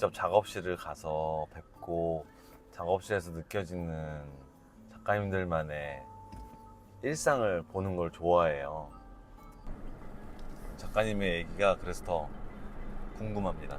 직접 작업실을 가서 뵙고 작업실에서 느껴지는 작가님들만의 일상을 보는 걸 좋아해요. 작가님의 얘기가 그래서 더 궁금합니다.